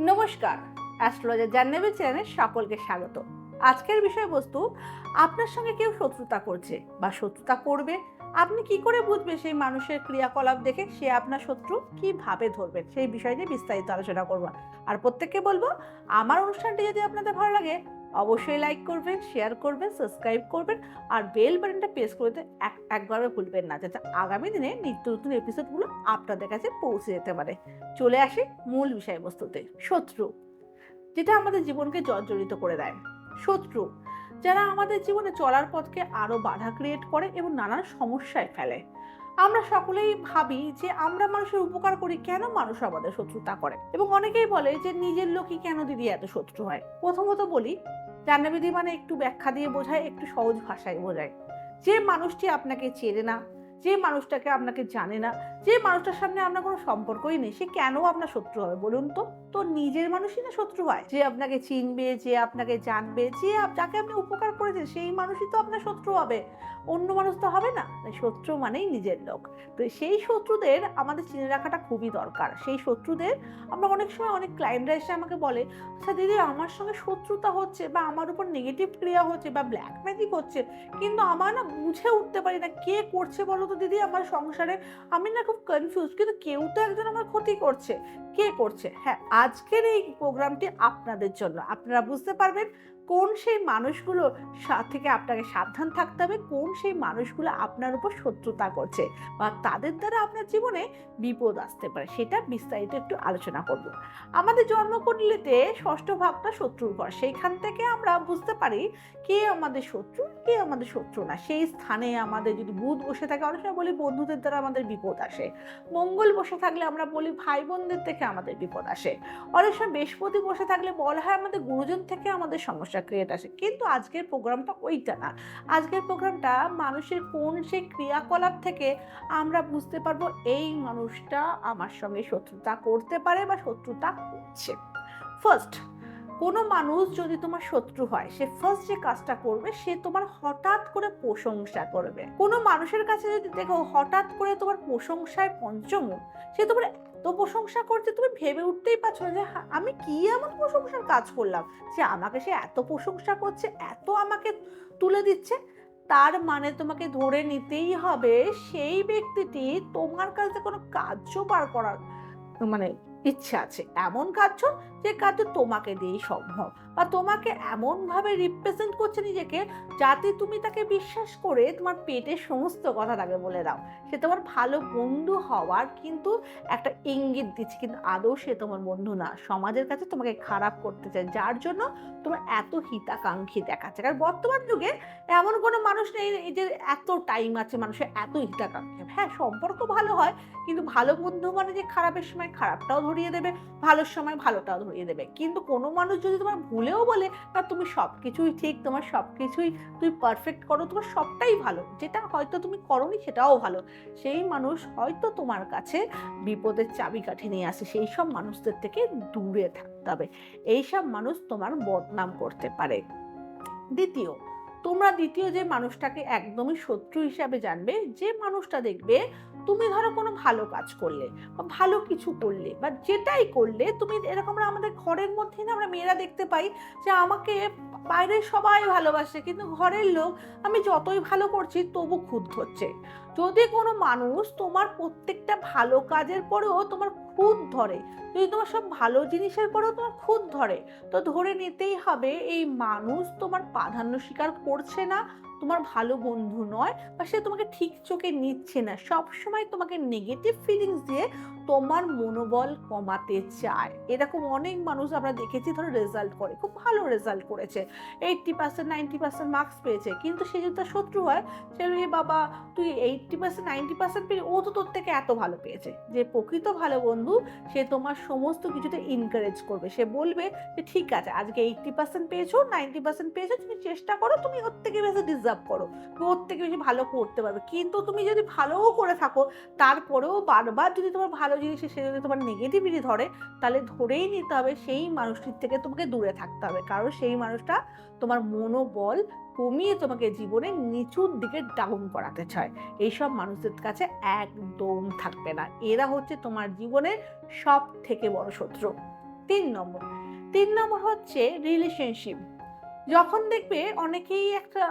নমস্কার, অ্যাস্ট্রোলজার জান্নেবের চ্যানেলে সকলকে স্বাগত। আজকের বিষয়বস্তু, আপনার সঙ্গে কেউ শত্রুতা করছে বা শত্রুতা করবে? আপনি কি করে বুঝবে সেই মানুষের ক্রিয়াকলাপ দেখে সে আপনার শত্রু? কীভাবে ধরবেন? সেই বিষয় নিয়ে বিস্তারিত আলোচনা করব। আর প্রত্যেককে বলব, আমার অনুষ্ঠানটি যদি আপনাদের ভালো লাগে অবশ্যই লাইক করবেন শেয়ার করবেন সাবস্ক্রাইব করবেন আর বেল বাটনটা প্রেস করতে এক, একবারও ভুলবেন না যাতে আগামী দিনে নিত্য নতুন এপিসোডগুলো আপনাদের কাছে পৌঁছে যেতে পারে। চলে আসি মূল বিষয়বস্তুতে, শত্রু, যেটা আমাদের জীবনকে জর্জরিত করে দেয়। শত্রু, যারা আমাদের জীবনে চলার পথকে আরও বাধা ক্রিয়েট করে এবং নানান সমস্যায় ফেলে। আমরা সকলেই ভাবি যে আমরা মানুষের উপকার করি কেন মানুষ আমাদের শত্রুতা করে? এবং অনেকেই বলে যে নিজের লোকই কেন দিদি এত শত্রু হয়? প্রথমত বলি জাহ্নবীদি মানে একটু ব্যাখ্যা দিয়ে বোঝায়, একটু সহজ ভাষায় বোঝায়। যে মানুষটি আপনাকে চেনে না, যে মানুষটাকে আপনাকে জানে না, যে মানুষটার সামনে আপনার কোনো সম্পর্কই নেই, সে কেন আপনার শত্রু হবে বলুন তো? তো নিজের মানুষই না শত্রু হয়। যে আপনাকে চিনবে, যে আপনাকে জানবে, যে যাকে আপনি উপকার করেছেন, সেই মানুষই তো আপনার শত্রু হবে। অন্য মানুষ তো হবে না। শত্রু মানেই নিজের লোক। তো সেই শত্রুদের আমাদের চিনে রাখাটা খুবই দরকার। সেই শত্রুদের আমরা অনেক সময় অনেক ক্লায়েন্টরা এসে আমাকে বলে আচ্ছা দিদি, আমার সঙ্গে শত্রুতা হচ্ছে বা আমার উপর নেগেটিভ ক্রিয়া হচ্ছে বা ব্ল্যাক ম্যাজিক হচ্ছে কিন্তু আমার না বুঝে উঠতে পারি না, কে করছে বলো তো দিদি? আমার সংসারে আমি না খুব কনফিউজ কিন্তু কেউ তো একজন আমার ক্ষতি করছে। কে করছে? হ্যাঁ আজকের এই প্রোগ্রামটি আপনাদের জন্য। আপনারা বুঝতে পারবেন কোন সেই মানুষগুলো থেকে আপনাকে সাবধান থাকতে হবে? কোন সেই মানুষগুলো আপনার উপর শত্রুতা করছে? বা তাদের দ্বারা আপনার জীবনে বিপদ আসতে পারে? সেটা বিস্তারিত একটু আলোচনা করব। আমাদের জন্মকুণ্ডলিতে ষষ্ঠ ভাবটা শত্রুর ঘর। সেইখান থেকে আমরা বুঝতে পারি কে আমাদের শত্রু, কে আমাদের শত্রু না। সেই স্থানে আমাদের যদি বুধ বসে থাকে, অনেক সময় বলি বন্ধুদের দ্বারা আমাদের বিপদ আসে। মঙ্গল বসে থাকলে আমরা বলি ভাই বোনদের থেকে আমাদের বিপদ আসে। অনেক সময় বৃহস্পতি বসে থাকলে বলা হয় আমাদের গুরুজন থেকে আমাদের সমস্যা ক্রিয়েট আসে। কিন্তু আজকের প্রোগ্রামটা ওইটা না। আজকের প্রোগ্রামটা মানুষের কোন সেই ক্রিয়াকলাপ থেকে আমরা বুঝতে পারব এই মানুষটা আমার সঙ্গে শত্রুতা করতে পারে বা শত্রুতা করছে। ফার্স্ট কোনো মানুষ যদি তোমার শত্রু হয়, সে ফার্স্ট যে কাজটা করবে, সে তোমার হঠাৎ করে প্রশংসা করবে। কোনো মানুষের কাছে যদি দেখো হঠাৎ করে তোমার প্রশংসায় পঞ্চমুখ, সে তোমার এত প্রশংসা করছে তুমি ভেবে উঠতেই পারছ না যে আমি কি এমন প্রশংসার কাজ করলাম? যে আমাকে, সে এত প্রশংসা করছে, এত আমাকে তুলে দিচ্ছে। তার মানে তোমাকে ধরে নিতেই হবে সেই ব্যক্তিটি তোমার কাছে কোনো কাজ পার করার মানে ইচ্ছা আছে। এমন কার্য যে কাজ তোমাকে দিয়েই সম্ভব। বা তোমাকে এমনভাবে রিপ্রেজেন্ট করছে নিজেকে যাতে তুমি তাকে বিশ্বাস করে তোমার পেটের সমস্ত কথা তাকে বলে দাও। সে তোমার ভালো বন্ধু হওয়ার কিন্তু একটা ইঙ্গিত দিচ্ছে, কিন্তু আদৌ সে তোমার বন্ধু না। সমাজের কাছে তোমাকে খারাপ করতে চায়, যার জন্য তোমার এত হিতাকাঙ্ক্ষী দেখাচ্ছে। কারণ বর্তমান যুগে এমন কোনো মানুষ নেই এই যে এত টাইম আছে, মানুষের এত হিতাকাঙ্ক্ষী। হ্যাঁ সম্পর্ক ভালো হয়, কিন্তু ভালো বন্ধু মানে যে খারাপের সময় খারাপটাও ধরিয়ে দেবে, ভালোর সময় ভালোটাও ধরিয়ে দেবে। কিন্তু কোনো মানুষ যদি তোমার ভুলেও বলে না তুমি সব কিছুই ঠিক, তোমার সব কিছুই তুমি পারফেক্ট করো, তোমার সবটাই ভালো। যেটা হয়তো তুমি করনি, সেটাও ভালো। সেই মানুষ হয়তো তোমার কাছে বিপদের চাবিকাঠি নিয়ে আসে। সেই সব মানুষদের থেকে দূরে থাকতে হবে। এইসব মানুষ তোমার বদনাম করতে পারে। দ্বিতীয়, তোমরা দ্বিতীয় যে মানুষটাকে একদমই শত্রু হিসাবে জানবে, যে মানুষটা দেখবে তুমি ধরো কোনো ভালো কাজ করলে বা ভালো কিছু করলে বা যেটাই করলে তুমি এরকম আমাদের ঘরের মধ্যে না আমরা মেয়েরা দেখতে পাই যে আমাকে বাইরে সবাই ভালোবাসে কিন্তু ঘরের লোক আমি যতই ভালো করছি তবু খুদ হচ্ছে যদি কোনো মানুষ তোমার প্রত্যেকটা ভালো কাজের পরেও তোমার খুদ ধরে, যদি তোমার সব ভালো জিনিসের পরেও তোমার খুদ ধরে, তো ধরে নিতেই হবে এই মানুষ তোমার প্রাধান্য স্বীকার করছে না তোমার ভালো বন্ধু নয় বা সে তোমাকে ঠিক চোখে নিচ্ছে না সব সময় তোমাকে নেগেটিভ ফিলিংস দিয়ে তোমার মনোবল কমাতে চায়। এরকম অনেক মানুষ আমরা দেখেছি ধরো রেজাল্ট করে, খুব ভালো রেজাল্ট করেছে eighty percent ninety percent marks পেয়েছে, কিন্তু সে যদি তার শত্রু হয়, সে "এ বাবা, তুই এইটটি পার্সেন্ট নাইনটি পার্সেন্ট পেয়ে ও তো তোর থেকে এত ভালো পেয়েছে। যে প্রকৃত ভালো বন্ধু, সে তোমার সমস্ত কিছুতে ইনকারেজ করবে। সে বলবে যে, ঠিক আছে, আজকে এইটটি পার্সেন্ট পেয়েছ নাইনটি পার্সেন্ট পেয়েছ, তুমি চেষ্টা করো, তুমি ওর থেকে বেশি ডিজার্ভ করো। তুমি ওর থেকে বেশি ভালো করতে পারবে। কিন্তু তুমি যদি ভালোও করে থাকো, তারপরেও বারবার যদি তোমার ভালো জিনিস সে যদি তোমার নেগেটিভিটি ধরে, তাহলে ধরেই নিতে হবে সেই মানুষটির থেকে তোমাকে দূরে থাকতে হবে। কারণ সেই মানুষটা তোমার মনোবল কমিয়ে তোমাকে জীবনে নিচুর দিকে ডাউন করাতে চায়। এইসব মানুষদের কাছে একদম থাকবে না। এরা হচ্ছে তোমার জীবনের সব থেকে বড় শত্রু। তিন নম্বর। তিন নম্বর হচ্ছে রিলেশনশিপ যখন দেখবে অনেকেই একটা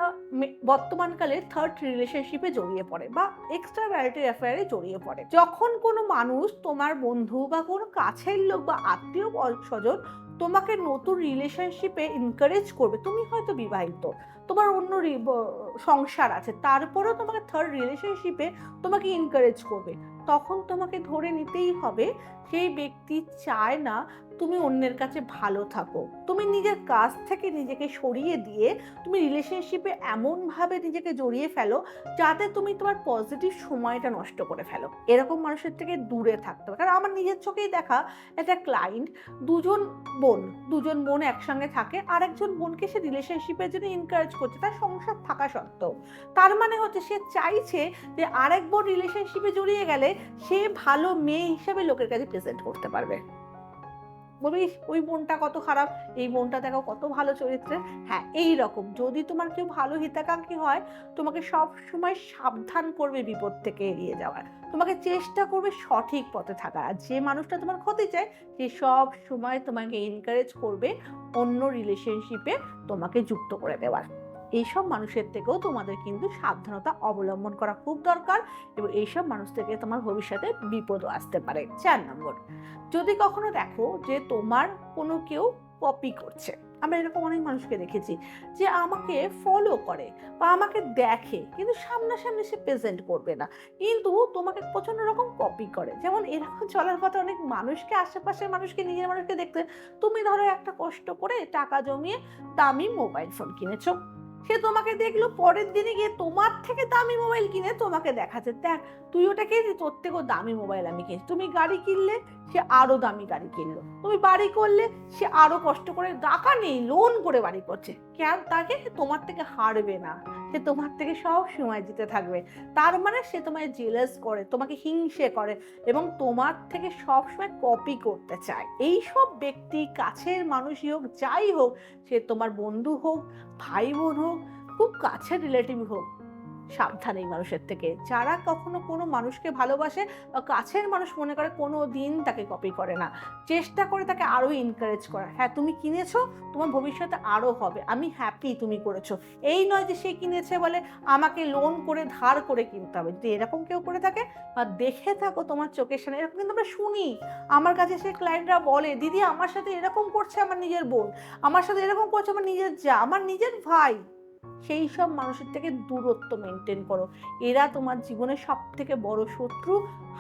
বর্তমানকালে থার্ড রিলেশনশিপে জড়িয়ে পড়ে বা এক্সট্রা ম্যারিটাল অ্যাফেয়ারে জড়িয়ে পড়ে। যখন কোনো মানুষ তোমার বন্ধু বা কোনো কাছের লোক বা আত্মীয় স্বজন তোমাকে নতুন রিলেশনশিপে এনকারেজ করবে, তুমি হয়তো বিবাহিত, তোমার অন্য সংসার আছে, তারপরেও তোমাকে থার্ড রিলেশনশিপে তোমাকে এনকারেজ করবে। তখন তোমাকে ধরে নিতেই হবে, সেই ব্যক্তি চায় না তুমি অন্যের কাছে ভালো থাকো। তুমি নিজের কাজ থেকে নিজেকে সরিয়ে দিয়ে তুমি রিলেশনশিপে এমনভাবে নিজেকে জড়িয়ে ফেলো যাতে তুমি তোমার পজিটিভ সময়টা নষ্ট করে ফেলো। এরকম মানুষের থেকে দূরে থাকতে হবে। কারণ আমার নিজের চোখেই দেখা একটা ক্লায়েন্ট দুজন বোন দুজন বোন একসঙ্গে থাকে আর একজন বোনকে সে রিলেশনশিপের জন্য এনকারেজ করছে। তার সংসার থাকা সত্ত্বেও। তার মানে হচ্ছে সে চাইছে যে আরেক বোন রিলেশনশিপে জড়িয়ে গেলে সে ভালো মেয়ে হিসেবে লোকের কাছে প্রেজেন্ট করতে পারবে। বলবি ওই মনটা কত খারাপ, এই মনটা দেখো কত ভালো চরিত্রে। হ্যাঁ এই রকম। যদি তোমার কেউ ভালো হিতাকাঙ্ক্ষী হয়, তোমাকে সব সময় সাবধান করবে বিপদ থেকে এড়িয়ে যাওয়ার। তোমাকে চেষ্টা করবে সঠিক পথে থাকার। আর যে মানুষটা তোমার ক্ষতি চায়, সে সব সময় তোমাকে এনকারেজ করবে অন্য রিলেশনশিপে তোমাকে যুক্ত করে দেওয়ার। এইসব মানুষের থেকেও তোমাদের কিন্তু সাবধানতা অবলম্বন করা খুব দরকার এবং এইসব মানুষ থেকে তোমার ভবিষ্যতে বিপদও আসতে পারে। চার নম্বর, যদি কখনো দেখো যে তোমার কোনো কেউ কপি করছে, আমরা এরকম অনেক মানুষকে দেখেছি যে আমাকে ফলো করে বা আমাকে দেখে কিন্তু সামনাসামনি সে প্রেজেন্ট করবে না। কিন্তু তোমাকে প্রচণ্ড রকম কপি করে। যেমন এরকম চলার পথে অনেক মানুষকে আশেপাশের মানুষকে, নিজের মানুষকে দেখতে তুমি ধরো একটা কষ্ট করে টাকা জমিয়ে দামি মোবাইল ফোন কিনেছো। সে তোমাকে দেখল, পরের দিনে গিয়ে তোমার থেকে দামি মোবাইল কিনে তোমাকে দেখাচ্ছে। দেখ, তুই ওটা কিনে তোর থেকেও দামি মোবাইল আমি কিনেছি। তুমি গাড়ি কিনলে, সে আরও দামি গাড়ি কিনলো। তুমি বাড়ি করলে, সে আরও কষ্ট করে টাকা নেই লোন করে বাড়ি করছে। কেন তাকে? তোমার থেকে হারবে না। সে তোমার থেকে সব সময় জিতে থাকবে। তার মানে সে তোমায় জেলাস করে, তোমাকে হিংসে করে এবং তোমার থেকে সব সময় কপি করতে চায়। এই সব ব্যক্তি, কাছের মানুষই হোক, যাই হোক, সে তোমার বন্ধু হোক, ভাই বোন হোক, খুব কাছের রিলেটিভ হোক সাবধান এই মানুষের থেকে। যারা কখনো কোনো মানুষকে ভালোবাসে বা কাছের মানুষ মনে করে কোনো দিন তাকে কপি করে না। চেষ্টা করে তাকে আরও এনকারেজ করা হ্যাঁ তুমি কিনেছো, তোমার ভবিষ্যতে আরও হবে। আমি হ্যাপি তুমি করেছ। এই নয় যে সে কিনেছে বলে আমাকে লোন করে, ধার করে কিনতে হবে। যদি এরকম কেউ করে থাকে বা দেখে থাকো তোমার চোখের সামনে, এরকম কিন্তু আমরা শুনি। আমার কাছে সে ক্লায়েন্টরা বলে, দিদি, আমার সাথে এরকম করছে আমার নিজের বোন। আমার সাথে এরকম করছে আমার নিজের যা, আমার নিজের ভাই। সেই সব মানুষের থেকে দূরত্ব মেনটেন করো। এরা তোমার জীবনের সব থেকে বড় শত্রু,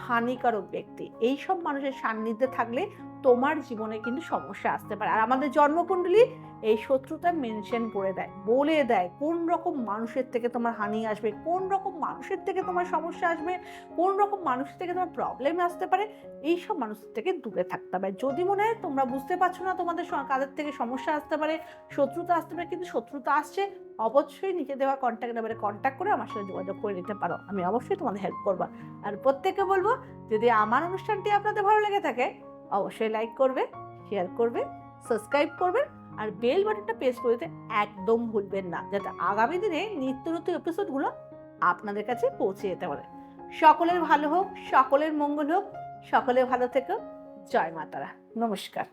হানিকারক ব্যক্তি। এই সব মানুষের সান্নিধ্যে থাকলে তোমার জীবনে কিন্তু সমস্যা আসতে পারে। আর আমাদের জন্মকুণ্ডলী এই শত্রুতা মেনশন করে দেয়, বলে দেয় কোন রকম মানুষের থেকে তোমার হানি আসবে, কোন রকম মানুষের থেকে তোমার সমস্যা আসবে, কোন রকম মানুষের থেকে তোমার প্রবলেম আসতে পারে, এই সব মানুষের থেকে দূরে থাকতে হবে। যদি মনে হয় তোমরা বুঝতে পারছ না তোমাদের কাদের থেকে সমস্যা আসতে পারে, শত্রুতা আসতে পারে, কিন্তু শত্রুতা আসছে অবশ্যই নিচে দেওয়া কন্ট্যাক্ট নাম্বারে কন্ট্যাক্ট করে আমার সাথে যোগাযোগ করে নিতে পারো। আমি অবশ্যই তোমাদের হেল্প করব। আর প্রত্যেককে বলব, যদি আমার অনুষ্ঠানটি আপনাদের ভালো লেগে থাকে, অবশ্যই লাইক করবে শেয়ার করবে সাবস্ক্রাইব করবেন আর বেল বাটনটা প্রেস দিতে একদম ভুলবেন না, যাতে আগামী দিনে নিত্য নতুন এপিসোডগুলো আপনাদের কাছে পৌঁছে যেতে পারে। সকলের ভালো হোক, সকলের মঙ্গল হোক, সকলে ভালো থেকো। জয় মাতারা। নমস্কার।